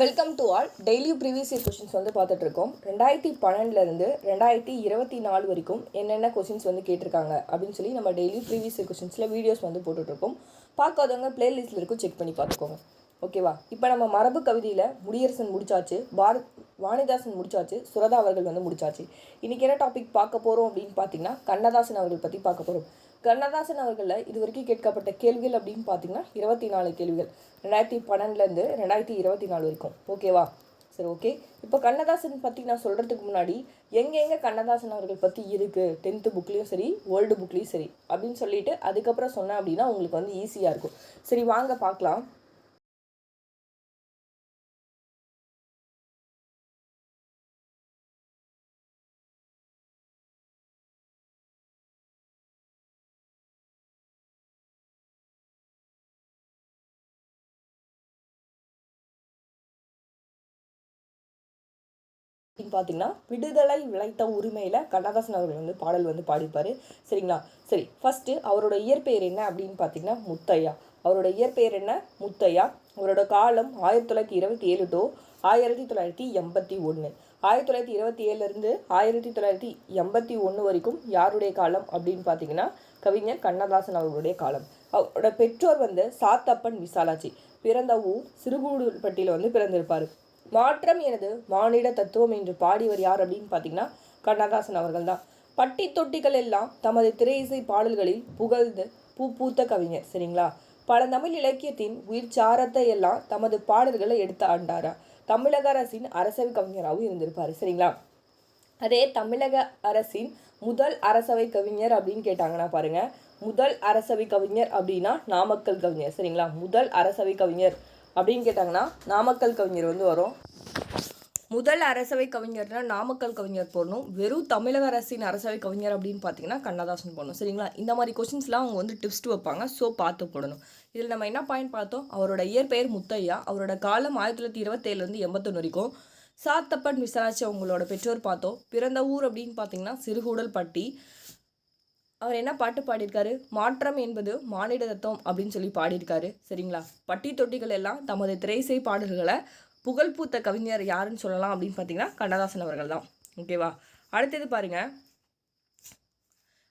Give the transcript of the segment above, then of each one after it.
Welcome to all daily previous year questions வந்து பார்த்துட்ருக்கோம் ரெண்டாயிரத்தி பன்னெண்டுலேருந்து ரெண்டாயிரத்தி இருபத்தி நாலு வரைக்கும் என்னென்ன கொஷின்ஸ் வந்து கேட்டிருக்காங்க அப்படின்னு சொல்லி நம்ம டெய்லி ப்ரீவியஸ் இயர் கொஷின்ஸில் வீடியோஸ் வந்து போட்டுட்ருக்கோம் பார்க்காதவங்க பிளேலிஸ்ட்டில் இருக்கும் செக் பண்ணி பார்த்துக்கோங்க. ஓகேவா இப்போ நம்ம மரபு கவிதையில் முடியரசன் முடிச்சாச்சு பாரத் வாணிதாசன் முடிச்சாச்சு சுரதா அவர்கள் வந்து முடிச்சாச்சு. இன்றைக்கி என்ன டாபிக் பார்க்க போகிறோம் அப்படின்னு பார்த்தீங்கன்னா கண்ணதாசன் அவர்கள் பற்றி பார்க்க போகிறோம் கண்ணதாசன் அவர்களில் இது வரைக்கும் கேட்கப்பட்ட கேள்விகள் அப்படின்னு பார்த்தீங்கன்னா இருபத்தி நாலு கேள்விகள். ரெண்டாயிரத்தி பன்னெண்டுலேருந்து ரெண்டாயிரத்தி இருபத்தி நாலு வரைக்கும். ஓகேவா சரி ஓகே இப்போ கண்ணதாசன் பற்றி நான் சொல்கிறதுக்கு முன்னாடி எங்கெங்கே கண்ணதாசன் அவர்கள் பற்றி இருக்குது டென்த்து புக்லேயும் சரி வேர்ல்டு புக்லேயும் சரி அப்படின்னு சொல்லிட்டு அதுக்கப்புறம் சொன்னேன் அப்படின்னா உங்களுக்கு வந்து ஈஸியாக இருக்கும். சரி வாங்க பார்க்கலாம். பார்த்தீங்கன்னா விடுதலை விளைத்த உரிமையில் கண்ணதாசன் அவர்கள் வந்து பாடல் வந்து பாடிப்பார் சரிங்களா? சரி ஃபஸ்ட்டு அவரோட இயற்பெயர் என்ன அப்படின்னு பார்த்தீங்கன்னா முத்தையா. அவரோட இயற்பெயர் என்ன? முத்தையா. அவரோட காலம் ஆயிரத்தி தொள்ளாயிரத்தி இருபத்தி ஏழு டு ஆயிரத்தி தொள்ளாயிரத்தி எண்பத்தி ஒன்று ஆயிரத்தி தொள்ளாயிரத்தி இருபத்தி ஏழுலேருந்து ஆயிரத்தி தொள்ளாயிரத்தி எண்பத்தி ஒன்று வரைக்கும் யாருடைய காலம் அப்படின்னு பார்த்தீங்கன்னா கவிஞர் கண்ணதாசன் அவர்களுடைய காலம். அவரோட பெற்றோர் வந்து சாத்தப்பன் விசாலாச்சி பிறந்த ஊர் சிறுகூடுபட்டியில் வந்து பிறந்திருப்பார். மாற்றம் எனது மானிட தத்துவம் என்று பாடியவர் யார் அப்படின்னு பார்த்தீங்கன்னா கண்ணதாசன் அவர்கள் தான் பட்டி தொட்டிகள் எல்லாம் தமது திரையிசை பாடல்களில் புகழ்ந்து பூ பூத்த கவிஞர் சரிங்களா? பல தமிழ் இலக்கியத்தின் உயிர் சாரத்தை எல்லாம் தமது பாடல்களை எடுத்து ஆண்டாரா? தமிழக அரசின் அரசவை கவிஞராகவும் இருந்திருப்பார் சரிங்களா? அதே தமிழக அரசின் முதல் அரசவை கவிஞர் அப்படின்னு கேட்டாங்கன்னா பாருங்க முதல் அரசவை கவிஞர் அப்படின்னா நாமக்கல் கவிஞர் சரிங்களா? முதல் அரசவை கவிஞர். அப்படின்னு கேட்டாங்கன்னா நாமக்கல் கவிஞர் வந்து வரும். முதல் அரசவை கவிஞர்னா நாமக்கல் கவிஞர் போடணும். வெறும் தமிழக அரசின் அரசவை கவிஞர் அப்படின்னு பார்த்தீங்கன்னா கண்ணதாசன் போடணும். சரிங்களா? இந்த மாதிரி கொஷின்ஸ்லாம் அவங்க வந்து டிப்ஸ்ட்டு வைப்பாங்க. ஸோ பார்த்து போடணும். இதில் நம்ம என்ன பாயிண்ட் பார்த்தோம்? அவரோட இயற்பெயர் முத்தையா. அவரோட காலம் ஆயிரத்தி தொள்ளாயிரத்தி இருபத்தேழுலேருந்து எண்பத்தொன்று வரைக்கும். சாத்தப்பன் விசாரிச்சு அவங்களோட பெற்றோர் பார்த்தோம். பிறந்த ஊர் அப்படின்னு பார்த்தீங்கன்னா சிறுகூடல்பட்டி. அவர் என்ன பாட்டு பாடியிருக்காரு? மாற்றம் என்பது மானிட தத்துவம் அப்படின்னு சொல்லி பாடியிருக்காரு. சரிங்களா? பட்டி தொட்டிகள் எல்லாம் தமது திரைசை பாடல்களை புகழ்பூத்த கவிஞர் யாருன்னு சொல்லலாம் அப்படின்னு பார்த்தீங்கன்னா கண்ணதாசன் அவர்கள் தான். ஓகேவா அடுத்தது பாருங்க.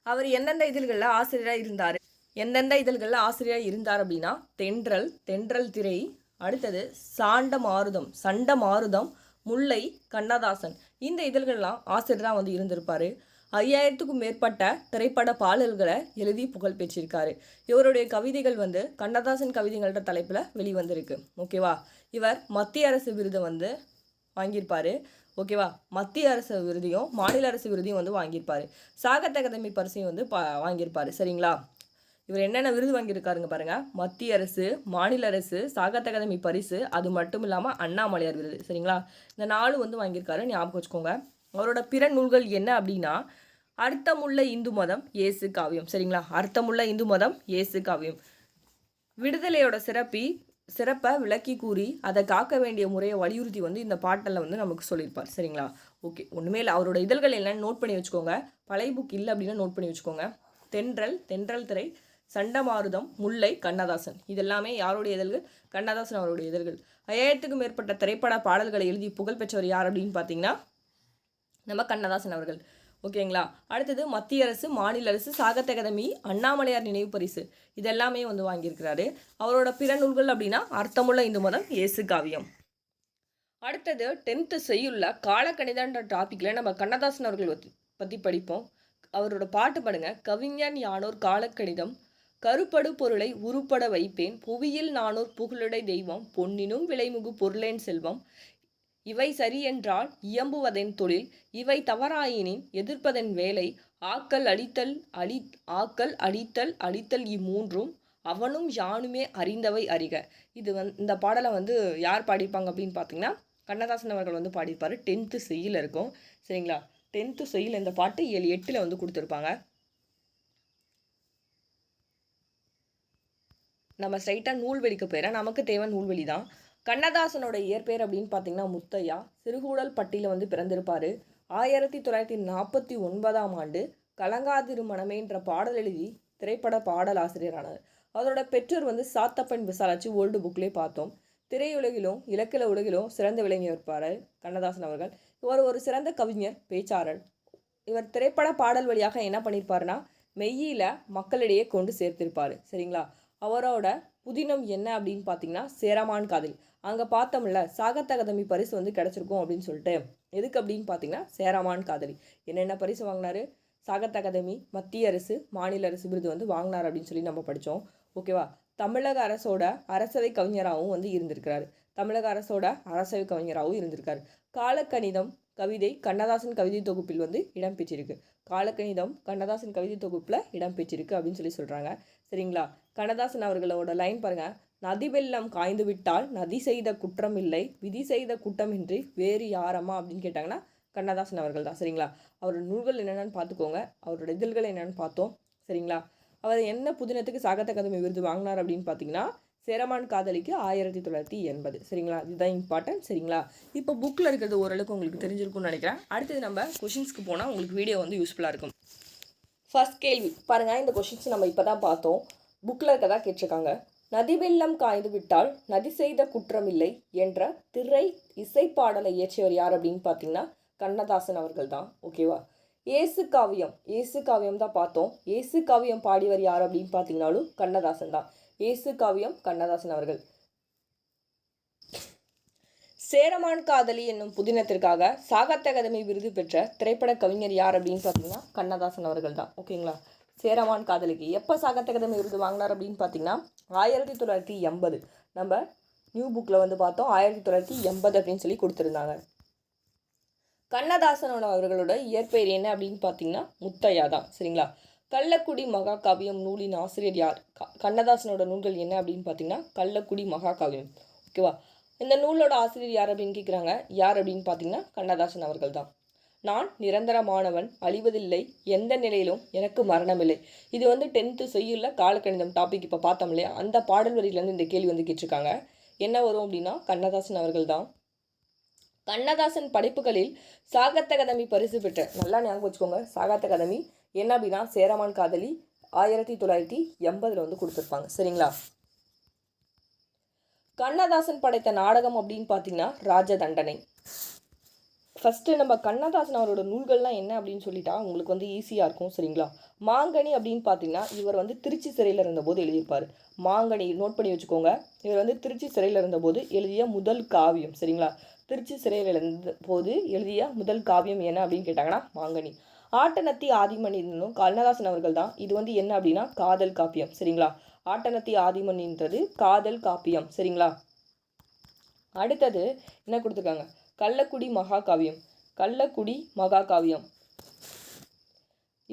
அவர் எந்தெந்த இதழ்களில் ஆசிரியராக இருந்தார்? எந்தெந்த இதழ்களில் ஆசிரியராக இருந்தார் அப்படின்னா தென்றல் தென்றல் திரை. அடுத்தது சாண்ட மாருதம் சண்ட மாருதம் முல்லை கண்ணதாசன். இந்த இதழ்கள்லாம் ஆசிரியராக வந்து இருந்திருப்பார். ஐயாயிரத்துக்கும் மேற்பட்ட திரைப்பட பாடல்களை எழுதி புகழ் பெற்றிருக்காரு. இவருடைய கவிதைகள் வந்து கண்ணதாசன் கவிதைகள்ன்ற தலைப்பில் வெளிவந்திருக்கு. ஓகேவா இவர் மத்திய அரசு விருதை வந்து வாங்கியிருப்பார். ஓகேவா மத்திய அரசு விருதையும் மாநில அரசு விருதையும் வந்து வாங்கியிருப்பார். சாகித்ய அகாதமி பரிசையும் வந்து பா வாங்கியிருப்பாரு. சரிங்களா? இவர் என்னென்ன விருது வாங்கியிருக்காருங்க பாருங்கள் மத்திய அரசு மாநில அரசு சாகித்ய அகாதமி பரிசு அது மட்டும் இல்லாமல் அண்ணாமலையார் விருது. சரிங்களா? இந்த நாலு வந்து வாங்கியிருக்காரு. ஞாபகம் வச்சுக்கோங்க. அவரோட பிற நூல்கள் என்ன அப்படின்னா அர்த்தமுள்ள இந்து மதம் இயேசு காவியம். சரிங்களா? அர்த்தமுள்ள இந்து மதம் இயேசு காவியம். விடுதலையோட சிறப்பி சிறப்பை விளக்கி கூறி அதை காக்க வேண்டிய முறையை வலியுறுத்தி வந்து இந்த பாட்டில் வந்து நமக்கு சொல்லியிருப்பார். சரிங்களா? ஓகே. ஒன்றுமே இல்லை. அவரோட இதழ்கள் என்னன்னு நோட் பண்ணி வச்சுக்கோங்க. பழைய புக் இல்லை அப்படின்னா நோட் பண்ணி வச்சுக்கோங்க. தென்றல் தென்றல் திரை சண்டமாருதம் முல்லை கண்ணதாசன். இதெல்லாமே யாருடைய இதழ்கள்? கண்ணதாசன் அவருடைய இதழ்கள். ஐயாயிரத்துக்கும் மேற்பட்ட திரைப்பட பாடல்களை எழுதி புகழ் பெற்றவர் யார் அப்படின்னு பார்த்தீங்கன்னா நம்ம கண்ணதாசன் அவர்கள். ஓகேங்களா? அடுத்தது மத்திய அரசு மாநில அரசு சாகித்ய அகாதமி அண்ணாமலையார் நினைவு பரிசு. இதெல்லாமே வந்து வாங்கியிருக்கிறாரு. அவரோட பிற நூல்கள் அப்படின்னா அர்த்தமுள்ள இந்து மதம் இயேசு காவியம். அடுத்தது டென்த்து செய்யுள்ள காலக்கணிதன்ற டாப்பிக்கில் நம்ம கண்ணதாசன் அவர்கள் பற்றி படிப்போம். அவரோட பாட்டு பாடுங்க. கவிஞன் யானோர் காலக்கணிதம் கருப்படு பொருளை உருப்பட வைப்பேன். புவியில் நானோர் புகழுடை தெய்வம் பொன்னினும் விலைமுகு பொருளேன் செல்வம். இவை சரியென்றால் இயம்புவதன் தொழில் இவை தவறாயினின் எதிர்ப்பதன் வேலை. ஆக்கல் அழித்தல் அழி ஆக்கல் அழித்தல் அழித்தல் இம்மூன்றும் அவனும் யானுமே அறிந்தவை அறிக. இது வந் இந்த பாடலை வந்து யார் பாடிப்பாங்க அப்படின்னு பார்த்தீங்கன்னா கண்ணதாசன் அவர்கள் வந்து பாடியிருப்பார். டென்த்து செய்யில் இருக்கும். சரிங்களா? டென்த்து செய்யில் இந்த பாட்டு ஏழு எட்டில் வந்து கொடுத்துருப்பாங்க. நம்ம ஸ்ட்ரைட்டாக நூல்வெளிக்கு போயிடறேன் நமக்கு தேவை நூல்வெளி தான். கண்ணதாசனோட இயற்பெயர் அப்படின்னு பார்த்தீங்கன்னா முத்தையா. சிறுகூடல் பட்டியில் வந்து பிறந்திருப்பார். ஆயிரத்தி தொள்ளாயிரத்தி நாற்பத்தி ஒன்பதாம் ஆண்டு கலங்காதிரு மனமேன்ற பாடல் எழுதி திரைப்பட பாடல் ஆசிரியரானார். அவரோட பெற்றோர் வந்து சாத்தப்பன் விசாலாச்சு ஓல்டு புக்லேயே பார்த்தோம். திரையுலகிலும் இலக்கிய உலகிலும் சிறந்து விளங்கி இருப்பார் கண்ணதாசன் அவர்கள். இவர் ஒரு சிறந்த கவிஞர் பேச்சாளர். இவர் திரைப்பட பாடல் வழியாக என்ன பண்ணியிருப்பாருன்னா மெய்யில் மக்களிடையே கொண்டு சேர்த்திருப்பார். சரிங்களா? அவரோட புதினம் என்ன அப்படின்னு பார்த்தீங்கன்னா சேரமான் காதல். அங்கே பார்த்தோம்ல சாகத்தகதமி பரிசு வந்து கிடச்சிருக்கும் அப்படின்னு சொல்லிட்டு. எதுக்கு அப்படின்னு பார்த்தீங்கன்னா சேரமான் காதலி. என்னென்ன பரிசு வாங்கினாரு? சாகத் அகாதமி மத்திய அரசு மாநில அரசு விருது வந்து வாங்கினார் அப்படின்னு சொல்லி நம்ம படித்தோம் ஓகேவா தமிழக அரசோட அரசவை கவிஞராகவும் வந்து இருந்திருக்கிறாரு. தமிழக அரசோட அரசவை கவிஞராகவும் இருந்திருக்காரு. காலக்கணிதம் கவிதை கண்ணதாசன் கவிதை தொகுப்பில் வந்து இடம்பெற்றிருக்கு காலக்கணிதம் கண்ணதாசன் கவிதை தொகுப்பில் இடம்பெற்றிருக்கு அப்படின்னு சொல்லி சொல்கிறாங்க சரிங்களா? கண்ணதாசன் அவர்களோட லைன் பாருங்கள் நதி வெள்ளம் காய்ந்து விட்டால் நதி செய்த குற்றம் இல்லை விதி செய்த குற்றமின்றி வேறு யாரம்மா அப்படின்னு கேட்டாங்கன்னா கண்ணதாசன் அவர்கள் தான். சரிங்களா? அவரோட நூல்கள் என்னென்னு பார்த்துக்கோங்க. அவரோட இதழ்கள் என்னென்னு பார்த்தோம். சரிங்களா? அவர் என்ன புதினத்துக்கு சாகத்த கதமை விருது வாங்கினார் அப்படின்னு பார்த்தீங்கன்னா சேரமான் காதலிக்கு ஆயிரத்தி தொள்ளாயிரத்தி எண்பது. சரிங்களா? இதுதான் இம்பார்ட்டன்ட் சரிங்களா? இப்போ புக்கில் இருக்கிறது ஓரளவுக்கு உங்களுக்கு தெரிஞ்சிருக்கும்னு நினைக்கிறேன். அடுத்தது நம்ம கொஷின்ஸ்க்கு போனால் உங்களுக்கு வீடியோ வந்து யூஸ்ஃபுல்லாக இருக்கும். ஃபர்ஸ்ட் கேள்வி. பாருங்கள் இந்த கொஷின்ஸ் நம்ம இப்போ தான் பார்த்தோம். புக்கில் இருக்கதா கேட்டிருக்காங்க. நதி வெள்ளம் காய்ந்து விட்டால் நதி செய்த குற்றமில்லை என்ற திரை இசைப்பாடலை இயற்றியவர் யார் அப்படின்னு பார்த்தீங்கன்னா கண்ணதாசன் அவர்கள் தான் ஓகேவா ஏசு காவியம். ஏசு காவியம் தான் பார்த்தோம். ஏசு காவியம் பாடியவர் யார் அப்படின்னு பார்த்தீங்கன்னாலும் கண்ணதாசன் தான். ஏசு காவியம் கண்ணதாசன் அவர்கள். சேரமான் காதலி என்னும் புதினத்திற்காக சாகித்ய அகாதமி விருது பெற்ற திரைப்பட கவிஞர் யார் அப்படின்னு பார்த்தீங்கன்னா கண்ணதாசன் அவர்கள் தான். ஓகேங்களா சேரமான் காதலிக்கு எப்போ சாகித்ய அகாதமி விருது வாங்கினார் அப்படின்னு பார்த்தீங்கன்னா ஆயிரத்தி தொள்ளாயிரத்தி எண்பது. நம்ம நியூ புக்கில் வந்து பார்த்தோம் ஆயிரத்தி தொள்ளாயிரத்தி எண்பது அப்படின்னு சொல்லி கொடுத்துருந்தாங்க. கண்ணதாசனோட அவர்களோட இயற்பெயர் என்ன அப்படின்னு பார்த்தீங்கன்னா முத்தையா தான் சரிங்களா? கள்ளக்குடி மகாகாவியம் நூலின் ஆசிரியர் யார்? க- கண்ணதாசனோட நூல்கள் என்ன அப்படின்னு பார்த்தீங்கன்னா கள்ளக்குடி மகாகாவியம். ஓகேவா? இந்த நூலோட ஆசிரியர் யார் அப்படின்னு கேட்குறாங்க யார் அப்படின்னு பார்த்தீங்கன்னா கண்ணதாசன் அவர்கள் தான். நான் நிரந்தரமானவன் அழிவதில்லை. எந்த நிலையிலும் எனக்கு மரணமில்லை. இது வந்து டென்த்து செய்யுள்ள காலக்கணிதம் டாபிக் இப்போ பார்த்தோம் இல்லையா? அந்த பாடல் வரியிலேருந்து இந்த கேள்வி வந்து கேட்டிருக்காங்க. என்ன வரும் அப்படின்னா கண்ணதாசன் அவர்கள் தான் கண்ணதாசன் படைப்புகளில் சாகத்த கதமி பரிசு பெற்ற நல்லா ஞாபகம் வச்சுக்கோங்க சாகத்த கதமி என்ன அப்படின்னா சேரமான் காதலி ஆயிரத்தி தொள்ளாயிரத்தி எண்பதில் வந்து கொடுத்துருப்பாங்க. சரிங்களா? கண்ணதாசன் படைத்த நாடகம் அப்படின்னு பார்த்தீங்கன்னா ராஜதண்டனை. ஃபஸ்ட்டு நம்ம கண்ணதாசன் அவரோட நூல்கள்லாம் என்ன அப்படின்னு சொல்லிட்டா உங்களுக்கு வந்து ஈஸியாக இருக்கும் சரிங்களா? மாங்கனி அப்படின்னு பார்த்தீங்கன்னா இவர் வந்து திருச்சி சிறையில் இருந்தபோது எழுதியிருப்பார். மாங்கனி நோட் பண்ணி வச்சுக்கோங்க. இவர் வந்து திருச்சி சிறையில் இருந்தபோது எழுதிய முதல் காவியம் சரிங்களா? திருச்சி சிறையில் இருந்த போது எழுதிய முதல் காவியம் என்ன அப்படின்னு கேட்டாங்கன்னா மாங்கனி. ஆட்டனத்தி ஆதிமணினும் கண்ணதாசன் அவர்கள் தான். இது வந்து என்ன அப்படின்னா காதல் காப்பியம் சரிங்களா? ஆட்டனத்தி ஆதிமணின்றது காதல் காப்பியம் சரிங்களா? அடுத்தது என்ன கொடுத்துருக்காங்க? கள்ளக்குடி மகாகாவியம். கள்ளக்குடி மகாகாவியம்.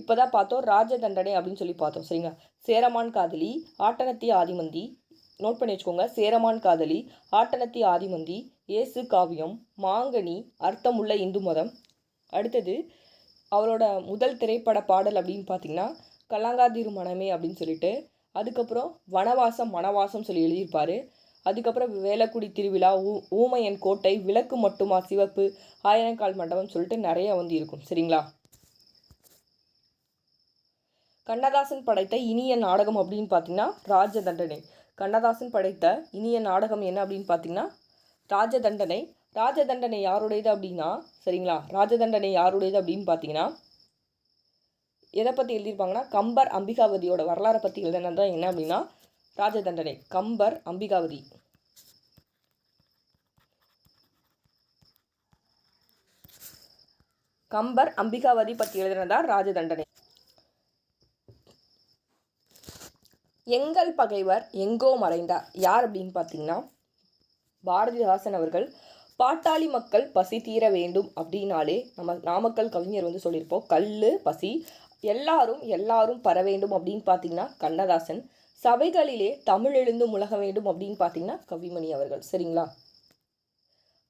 இப்போதான் பார்த்தோம். ராஜதண்டனை அப்படின்னு சொல்லி பார்த்தோம். சரிங்க சேரமான் காதலி ஆட்டனத்தி ஆதிமந்தி நோட் பண்ணி வச்சுக்கோங்க. சேரமான் காதலி ஆட்டனத்தி ஆதிமந்தி இயேசு காவியம் மாங்கனி அர்த்தமுள்ள இந்து மதம். அடுத்தது அவரோட முதல் திரைப்பட பாடல் அப்படின்னு பார்த்தீங்கன்னா கலாங்காதிரு மனமே அப்படின்னு சொல்லிட்டு அதுக்கப்புறம் வனவாசம் மனவாசம் சொல்லி எழுதியிருப்பார். அதுக்கப்புறம் வேலக்குடி திருவிழா ஊ ஊமையன் கோட்டை விளக்கு மட்டுமா சிவப்பு ஆயிரங்கால் மண்டபம் சொல்லிட்டு நிறைய வந்து இருக்கும். சரிங்களா? கண்ணதாசன் படைத்த இனிய நாடகம் அப்படின்னு பார்த்தீங்கன்னா ராஜதண்டனை. கண்ணதாசன் படைத்த இனிய நாடகம் என்ன அப்படின்னு பார்த்தீங்கன்னா ராஜதண்டனை. ராஜதண்டனை யாருடையது அப்படின்னா சரிங்களா? ராஜதண்டனை யாருடையது அப்படின்னு பார்த்தீங்கன்னா எதை பற்றி எழுதியிருப்பாங்கன்னா கம்பர் அம்பிகாவதியோட வரலாறை பற்றி எழுதினது தான் என்ன அப்படின்னா ராஜதண்டனை. கம்பர் அம்பிகாவதி. கம்பர் அம்பிகாவதி பற்றி எழுதினதான் ராஜதண்டனை. எங்கள் பகைவர் எங்கோ மறைந்தார். யார் அப்படின்னு பார்த்தீங்கன்னா பாரதிதாசன் அவர்கள் பாட்டாளி மக்கள் பசி தீர வேண்டும் அப்படின்னாலே நம்ம நாமக்கல் கவிஞர் வந்து சொல்லியிருப்போம் கல் பசி எல்லாரும் எல்லாரும் பர வேண்டும் அப்படின்னு பார்த்தீங்கன்னா கண்ணதாசன். சபைகளிலே தமிழ் எழுந்து முழக வேண்டும் அப்படின்னு பார்த்தீங்கன்னா கவிமணி அவர்கள். சரிங்களா?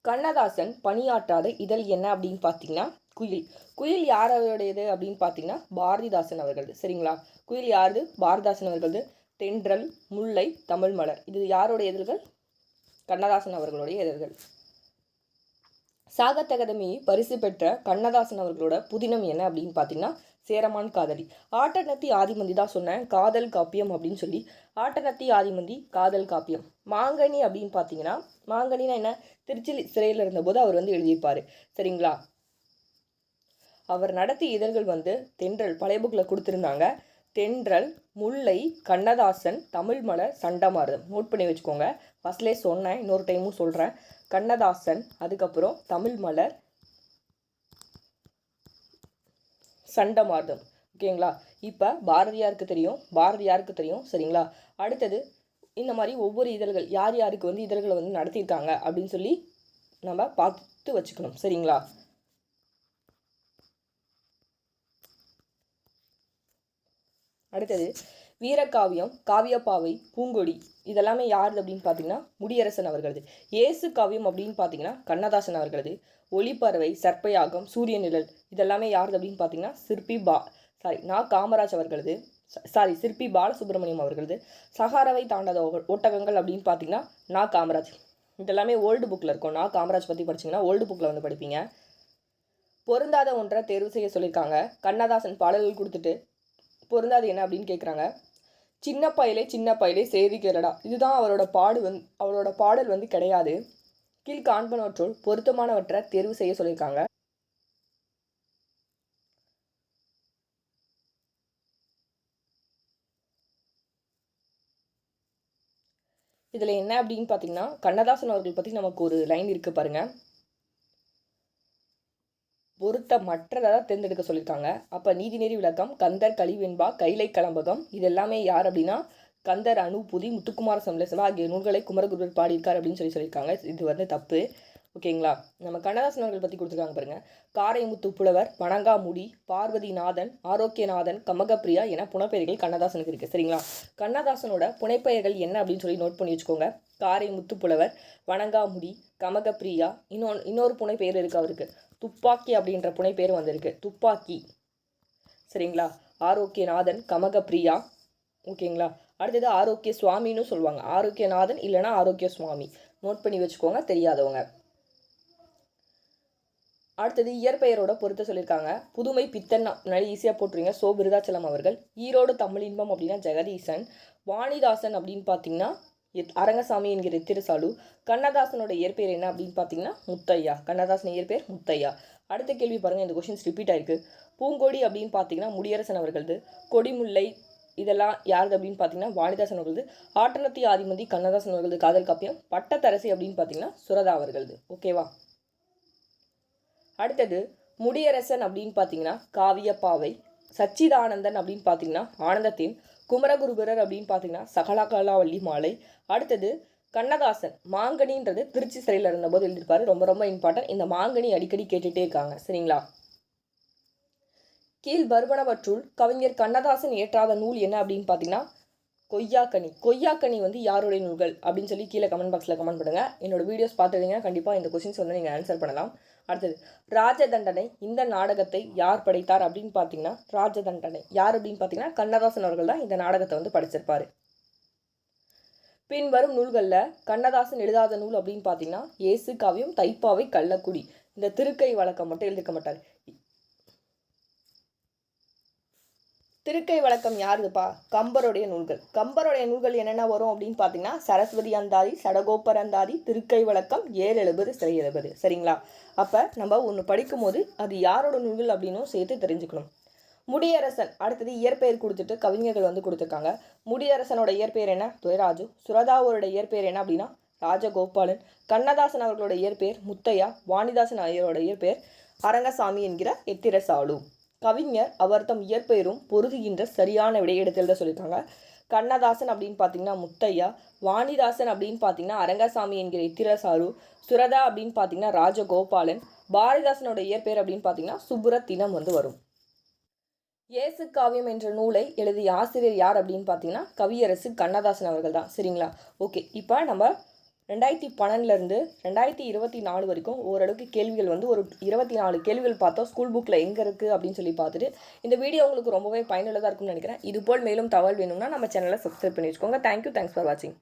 கண்ணதாசன் பணியாற்றாத இதழ் என்ன அப்படின்னு பார்த்தீங்கன்னா குயில். குயில் யாரோடையது அப்படின்னு பார்த்தீங்கன்னா பாரதிதாசன் அவர்களது. சரிங்களா? குயில் யாரது? பாரதிதாசன் அவர்களது. தென்றல் முல்லை தமிழ் மலர். இது யாருடைய இதழ்கள் கண்ணதாசன் அவர்களுடைய இதழ்கள் சாகத் அகாதமி பரிசு பெற்ற கண்ணதாசன் அவர்களோட புதினம் என்ன அப்படின்னு பார்த்தீங்கன்னா சேரமான் காதலி. ஆட்டநத்தி ஆதிமந்தி தான் சொன்னேன். காதல் காப்பியம் அப்படின்னு சொல்லி. ஆட்டநத்தி ஆதிமந்தி காதல் காப்பியம். மாங்கனி அப்படின்னு பார்த்தீங்கன்னா மாங்கனினா என்ன? திருச்சி சிறையில் இருந்தபோது அவர் வந்து எழுதியிருப்பார். சரிங்களா? அவர் நடத்திய இதழ்கள் வந்து தென்றல் பழைய புக்கில் கொடுத்துருந்தாங்க. தென்றல் முல்லை கண்ணதாசன் தமிழ் மலர் சண்டமாரதம் நோட் பண்ணி வச்சுக்கோங்க. ஃபஸ்ட்லேயே சொன்னேன் இன்னொரு டைமும் சொல்கிறேன் கண்ணதாசன் அதுக்கப்புறம் தமிழ் மலர் சண்டமார்தம் ஓகேங்களா இப்போ பாரதியாருக்கு தெரியும் பாரதியாருக்கு தெரியும். சரிங்களா? அடுத்தது இந்த மாதிரி ஒவ்வொரு இதழ்கள் யார் யாருக்கு வந்து இதழ்களை வந்து நடத்தியிருக்காங்க அப்படின்னு சொல்லி நம்ம பார்த்து வச்சுக்கணும். சரிங்களா? அடுத்தது வீரகாவியம் காவியப்பாவை பூங்கொடி இதெல்லாமே யாருது அப்படின்னு பார்த்தீங்கன்னா முடியரசன் அவர்களது. இயேசு காவியம் அப்படின்னு பார்த்தீங்கன்னா கண்ணதாசன் அவர்களது. ஒளிப்பறவை சர்ப்பயாகம் சூரிய நிழல் இதெல்லாமே யாருது அப்படின்னு பார்த்தீங்கன்னா சிற்பி பா சாரி நா காமராஜ் அவர்களது சாரி சிற்பி பாலசுப்ரமணியம் அவர்களது சகாராவை தாண்டாத ஓ- ஓட்டகங்கள் அப்படின்னு பார்த்தீங்கன்னா நா காமராஜ். இதெல்லாமே ஓல்டு புக்கில் இருக்கும். நான் காமராஜ் பற்றி படிச்சீங்கன்னா ஓல்டு புக்கில் வந்து படிப்பீங்க. பொருந்தாத ஒன்றை தேர்வு செய்ய சொல்லியிருக்காங்க கண்ணதாசன் பாடல்கள் கொடுத்துட்டு பொருந்தாது என்ன அப்படின்னு கேட்குறாங்க சின்ன பயலே சின்ன பயலே செய்தி கேளடா இதுதான் அவரோட பாடு வந் அவரோட பாடல் வந்து கிடையாது. கீழ் காண்பனவற்றுள் பொருத்தமானவற்றை தேர்வு செய்ய சொல்லியிருக்காங்க. இதில் என்ன அப்படின்னு பார்த்தீங்கன்னா கண்ணதாசன் அவர்கள் பற்றி நமக்கு ஒரு லைன் இருக்குது பாருங்க. பொருத்தமற்றதாக தேர்ந்தெடுக்க சொல்லியிருக்காங்க. அப்போ நீதிநெறி விளக்கம் கந்தர் கலிவெண்பா கைலை கலம்பகம் இது எல்லாமே யார் அப்படின்னா கந்தர் அனுபூதி முத்துக்குமார சமலேசவா ஆகிய நூல்களை குமரகுருவர் பாடியிருக்கார் அப்படின்னு சொல்லி சொல்லியிருக்காங்க. இது வந்து தப்பு. ஓகேங்களா? நம்ம கண்ணதாசன் அவர்கள் பற்றி கொடுத்துருக்காங்க பாருங்க. காரைமுத்து புலவர் வணங்காமுடி பார்வதிநாதன் ஆரோக்கியநாதன் கமகப்பிரியா என புனைப்பெயர்கள் கண்ணதாசனுக்கு இருக்குது சரிங்களா? கண்ணதாசனோட புனைப்பெயர்கள் என்ன அப்படின்னு சொல்லி நோட் பண்ணி வச்சுக்கோங்க. காரை முத்துப்புலவர் வணங்காமுடி கமகப்பிரியா இன்னொன்று இன்னொரு புனை பேர் இருக்குது அவருக்கு. துப்பாக்கி அப்படின்ற புனைப்பெயர் வந்திருக்கு. துப்பாக்கி. சரிங்களா? ஆரோக்கியநாதன் கமகப்பிரியா. ஓகேங்களா? அடுத்தது ஆரோக்கிய சுவாமின்னு சொல்லுவாங்க. ஆரோக்கியநாதன் இல்லைனா ஆரோக்கிய சுவாமி நோட் பண்ணி வச்சுக்கோங்க தெரியாதவங்க. அடுத்தது இயற்பெயரோட பொருத்த சொல்லியிருக்காங்க. புதுமை பித்தன் நல்ல ஈஸியாக போட்டுருங்க. சோ விருதாச்சலம் அவர்கள். ஈரோடு தமிழ் இன்பம் அப்படின்னா ஜெகதீசன். வாணிதாசன் அப்படின்னு பார்த்தீங்கன்னா அரங்கசாமி என்கிற திருசாலு கண்ணதாசனோட இயற்பெயர் என்ன அப்படின்னு பார்த்தீங்கன்னா முத்தையா. கண்ணதாசன் இயற்பெயர் முத்தையா. அடுத்த கேள்வி பாருங்கள் இந்த கொஷின்ஸ் ரிப்பீட் ஆயிருக்கு. பூங்கொடி அப்படின்னு பார்த்தீங்கன்னா முடியரசன் அவர்களது. கொடிமுல்லை இதெல்லாம் யாருது அப்படின்னு பார்த்தீங்கன்னா வாணிதாசன் அவர்களது. ஆட்டனத்தி ஆதிமந்தி கண்ணதாசன் அவர்களது காதல் காப்பியம். பட்டத்தரசி அப்படின்னு பார்த்தீங்கன்னா சுரதா அவர்களது. ஓகேவா அடுத்தது முடியரசன் அப்படின்னு பார்த்தீங்கன்னா காவியப்பாவை சச்சிதானந்தன் அப்படின்னு பார்த்தீங்கன்னா ஆனந்தத்தின். குமரகுருபரர் அப்படின்னு பார்த்தீங்கன்னா சகலகலாவல்லி மாலை. அடுத்தது கண்ணதாசன் மாங்கனின்றது திருச்சி சிறையில் இருந்தபோது எழுதியிருப்பாரு. ரொம்ப ரொம்ப இம்பார்ட்டன்ட் இந்த மாங்கனி அடிக்கடி கேட்டுகிட்டே இருக்காங்க. சரிங்களா? கீழ் வருவனவற்றுள் கவிஞர் கண்ணதாசன் ஏற்றாத நூல் என்ன அப்படின்னு பார்த்தீங்கன்னா கொய்யாக்கனி. கொய்யாக்கனி வந்து யாருடைய நூல்கள்? அப்படின்னு சொல்லி கீழே கமெண்ட் பாக்ஸில் கமெண்ட் பண்ணுங்கள் என்னோட வீடியோஸ் பார்த்துருந்தீங்கன்னா கண்டிப்பாக இந்த கொஸ்டின்ஸ் வந்து நீங்கள் ஆன்சர் பண்ணலாம். அடுத்தது ராஜதண்டனை இந்த நாடகத்தை யார் படைத்தார் அப்படின்னு பார்த்தீங்கன்னா ராஜதண்டனை. யார் அப்படின்னு பார்த்தீங்கன்னா கண்ணதாசன் அவர்கள் தான் இந்த நாடகத்தை வந்து படிச்சிருப்பார். பின்வரும் நூல்களில் கண்ணதாசன் எழுதாத நூல் அப்படின்னு பார்த்தீங்கன்னா இயேசு காவியம் தைப்பாவை கள்ளக்குடி. இந்த திருக்கை வழக்கம் மட்டும் எழுதிக்க மாட்டார். திருக்கை வழக்கம் யாருதுப்பா? கம்பருடைய நூல்கள். கம்பருடைய நூல்கள் என்னென்ன வரும் அப்படின்னு பார்த்தீங்கன்னா சரஸ்வதி அந்தாதி சடகோப்பர் அந்தாதி திருக்கை வழக்கம் ஏழு எழுபது சிறை எழுபது. சரிங்களா? அப்போ நம்ம ஒன்று படிக்கும்போது அது யாரோட நூல்கள் அப்படின்னும் சேர்த்து தெரிஞ்சுக்கணும். முடியரசன் அடுத்தது இயற்பெயர் கொடுத்துட்டு கவிஞர்கள் வந்து கொடுத்துருக்காங்க. முடியரசனோட இயற்பெயர் என்ன? துயராஜு சுரதாவோட இயற்பெயர் என்ன அப்படின்னா? ராஜகோபாலன். கண்ணதாசன் அவர்களோட இயற்பெயர் முத்தையா. வாணிதாசன் ஐயரோட இயற்பெயர் அரங்கசாமி என்கிற எத்திரசாலு. கவிஞர் அவர் தம் இயற்பெயரும் பொருதுகின்ற சரியான விடையை எடுத்து எழுத சொல்லியிருக்காங்க. கண்ணதாசன் அப்படின்னு பார்த்தீங்கன்னா முத்தையா வாணிதாசன் அப்படின்னு பார்த்தீங்கன்னா அரங்கசாமி என்கிற இத்திரசாரு சுரதா அப்படின்னு பார்த்தீங்கன்னா ராஜகோபாலன் பாரதிதாசனோட இயற்பெயர் அப்படின்னு பார்த்தீங்கன்னா சுப்புரத்தினம் வந்து வரும். இயேசு காவியம் என்ற நூலை எழுதிய ஆசிரியர் யார் அப்படின்னு பார்த்தீங்கன்னா கவியரசு கண்ணதாசன் அவர்கள் தான். சரிங்களா? ஓகே இப்போ நம்ம ரெண்டாயிரத்தி பன்னெண்டுலேருந்து ரெண்டாயிரத்தி இருபத்தி நாலு வரைக்கும் ஓரளவுக்கு கேள்விகள் வந்து ஒரு இருபத்தி நாலு கேள்விகள் பார்த்தோம். ஸ்கூல் புக்கில் எங்கே இருக்குது அப்படின்னு சொல்லி பார்த்துட்டு இந்த வீடியோ உங்களுக்கு ரொம்பவே பயனுள்ளதாக இருக்கும்னு நினைக்கிறேன். இதுபோல் மேலும் தகவல் வேணும்னா நம்ம சேனலை சப்ஸ்கிரைப் பண்ணி வச்சுக்கோங்க. தேங்க்யூ தேங்க்ஸ் ஃபார் வாட்சிங்